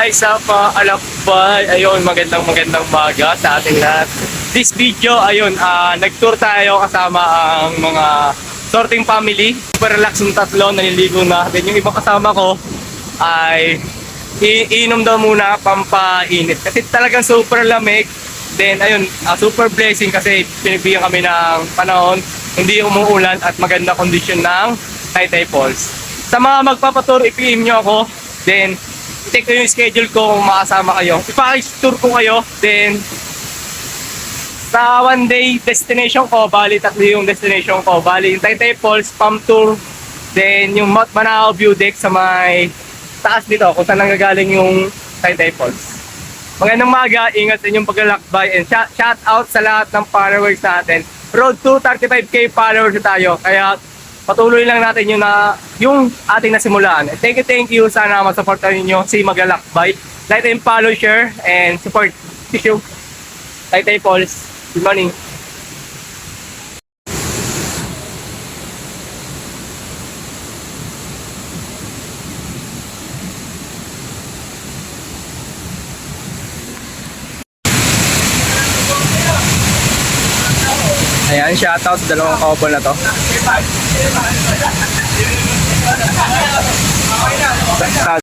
ay sa paalakbay. Ayun, magandang magandang maga sa ating lahat. This video, ayun, ah, nag-tour tayo kasama ang mga sorting family. Super relax yung tatlo, naliligo na. Then yung ibang kasama ko ay iinom daw muna pampainit. Kasi talagang super lamig. Then ayun, ah, super blessing kasi pinibigyan kami ng panahon, hindi umuulan at maganda kondisyon ng Taytay Falls. Sa mga magpapatur, i-PM nyo ako. Then, take ko yung schedule ko kung makasama kayo. Ipa-tour ko kayo. Then, sa one day destination ko, bali tatlo yung destination ko. Bali yung Taytay Falls, Pump Tour, then yung Mount Manao View Deck sa may taas dito, kung saan nanggagaling yung Taytay Falls. Magandang maga, ingat sa inyong paglalakbay and shout, shout out sa lahat ng followers natin. Road to 35k followers tayo, kaya patuloy lang natin yung, na, yung ating nasimulaan. Thank you, thank you. Sana masuportan ninyo si Maglalakbay. Like and follow, share, and support. Tissue. Taytay Falls. Good morning. Ayan, shoutout sa dalawang couple na to. Sa-